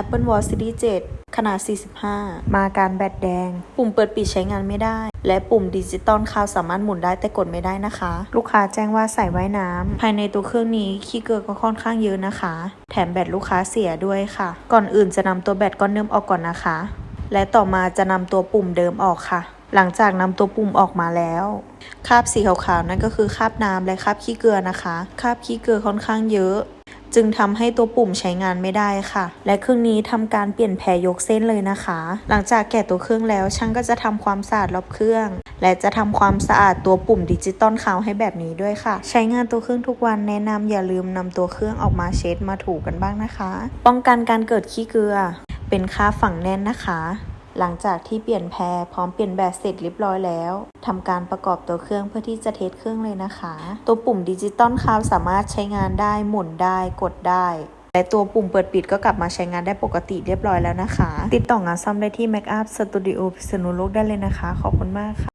Apple Watch Series 7 ขนาด 45 มาการแบตแดง ปุ่มเปิดปิดใช้งานไม่ได้ และปุ่มดิจิตอลคาวสามารถหมุนได้แต่กดไม่ได้นะคะ ลูกค้าแจ้งว่าใส่ไว้น้ำ ภายในตัวเครื่องนี้ขี้เกลือก็ค่อนข้างเยอะนะคะ แถมแบตลูกค้าเสียด้วยค่ะ ก่อนอื่นจะนำตัวแบตก้อนเดิมออกก่อนนะคะ และต่อมาจะนำตัวปุ่มเดิมออกค่ะหลังจากนำตัวปุ่มออกมาแล้ว คราบสีขาวๆนั่นก็คือคราบน้ำและคราบขี้เกลือนะคะ คราบขี้เกลือค่อนข้างเยอะ จึงทำให้ตัวปุ่มใช้งานไม่ได้ค่ะ และเครื่องนี้ทำการเปลี่ยนแพรยกเส้นเลยนะคะ หลังจากแกะตัวเครื่องแล้วช่างก็จะทำความสะอาดรอบเครื่อง และจะทำความสะอาดตัวปุ่มดิจิตอลขาวให้แบบนี้ด้วยค่ะ ใช้งานตัวเครื่องทุกวันแนะนำอย่าลืมนำตัวเครื่องออกมาเช็ดมาถูกันบ้างนะคะ ป้องกันการเกิดขี้เกลือ เป็นค่าฝังแน่นนะคะ หลังจากที่เปลี่ยนแพรพร้อมเปลี่ยนแบตเสร็จเรียบร้อยแล้วทำการประกอบตัวเครื่องเพื่อที่จะเทสเครื่องเลยนะคะ ตัวปุ่มดิจิตอลคาวสามารถใช้งานได้หมุนได้กดได้และตัวปุ่มเปิดปิดก็กลับมาใช้งานได้ปกติเรียบร้อยแล้วนะคะ ติดต่องานซ่อมได้ที่ Make Up Studio พิษณุโลกได้เลยนะคะ ขอบคุณมากค่ะ